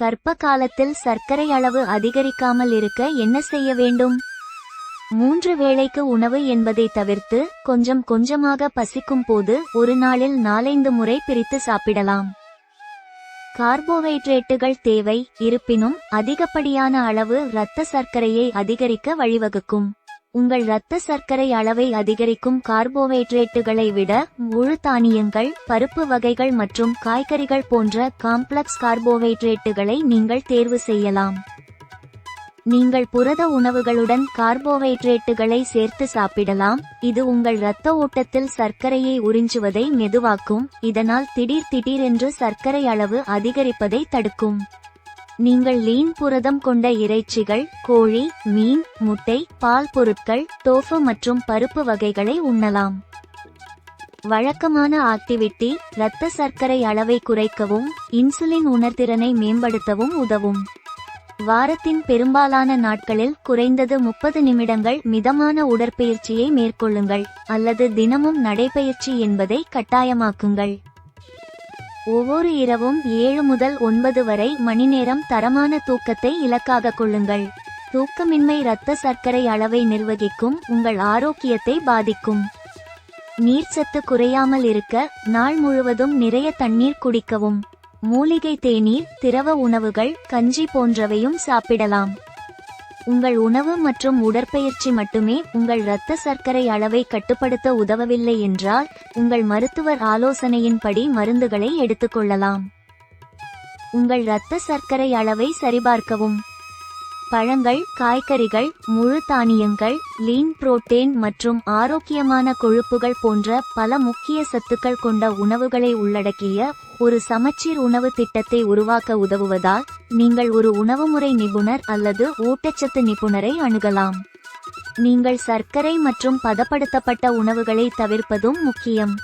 கர்ப்ப காலத்தில் சர்க்கரை அளவு அதிகரிக்காமல் இருக்க என்ன செய்ய வேண்டும்? மூன்று வேளைக்கு உணவு என்பதை தவிர்த்து கொஞ்சம் கொஞ்சமாக பசிக்கும் போது ஒரு நாளில் நாலைந்து முறை பிரித்து சாப்பிடலாம். கார்போஹைட்ரேட்டுகள் தேவை இருப்பினும் அதிகப்படியான அளவு இரத்த சர்க்கரையை அதிகரிக்க வழிவகுக்கும். உங்கள் இரத்த சர்க்கரை அளவை அதிகரிக்கும் கார்போஹைட்ரேட்டுகளை விட முழு தானியங்கள் பருப்பு வகைகள் மற்றும் காய்கறிகள் போன்ற காம்ப்ளெக்ஸ் கார்போஹைட்ரேட்டுகளை நீங்கள் தேர்வு செய்யலாம். நீங்கள் புரத உணவுகளுடன் கார்போஹைட்ரேட்டுகளை சேர்த்து சாப்பிடலாம். இது உங்கள் இரத்த ஓட்டத்தில் சர்க்கரையை உறிஞ்சுவதை மெதுவாக்கும் இதனால் திடீர் திடீரென்று சர்க்கரை அளவு அதிகரிப்பதை தடுக்கும். நீங்கள் லீன் புரதம் கொண்ட இறைச்சிகள் கோழி மீன் முட்டை பால் பொருட்கள் தோஃபு மற்றும் பருப்பு வகைகளை உண்ணலாம். வழக்கமான ஆக்டிவிட்டி இரத்த சர்க்கரை அளவை குறைக்கவும் இன்சுலின் உணர்திறனை மேம்படுத்தவும் உதவும். வாரத்தின் பெரும்பாலான நாட்களில் குறைந்தது முப்பது நிமிடங்கள் மிதமான உடற்பயிற்சியை மேற்கொள்ளுங்கள் அல்லது தினமும் நடைபயிற்சி என்பதை கட்டாயமாக்குங்கள். ஒவ்வொரு இரவும் ஏழு முதல் ஒன்பது வரை மணிநேரம் தரமான தூக்கத்தை இலக்காக கொள்ளுங்கள். தூக்கமின்மை இரத்த சர்க்கரை அளவை நிர்வகிக்கும் உங்கள் ஆரோக்கியத்தை பாதிக்கும். நீர்ச்சத்து குறையாமல் இருக்க நாள் முழுவதும் நிறைய தண்ணீர் குடிக்கவும். மூலிகை தேநீர் திரவ உணவுகள் கஞ்சி போன்றவையும் சாப்பிடலாம். உங்கள் உணவு மற்றும் உடற்பயிற்சி மட்டுமே உங்கள் இரத்த சர்க்கரை அளவை கட்டுப்படுத்த உதவவில்லை என்றால் உங்கள் மருத்துவர் ஆலோசனையின்படி மருந்துகளை எடுத்துக்கொள்ளலாம். உங்கள் இரத்த சர்க்கரை அளவை சரிபார்க்கவும். பழங்கள் காய்கறிகள் முழு தானியங்கள் லீன் புரோட்டீன் மற்றும் ஆரோக்கியமான கொழுப்புகள் போன்ற பல முக்கிய சத்துக்கள் கொண்ட உணவுகளை உள்ளடக்கிய ஒரு சமச்சீர் உணவு திட்டத்தை உருவாக்க உதவுவதால் நீங்கள் ஒரு உணவுமுறை நிபுணர் அல்லது ஊட்டச்சத்து நிபுணரை அணுகலாம். நீங்கள் சர்க்கரை மற்றும் பதப்படுத்தப்பட்ட உணவுகளை தவிர்ப்பதும் முக்கியம்.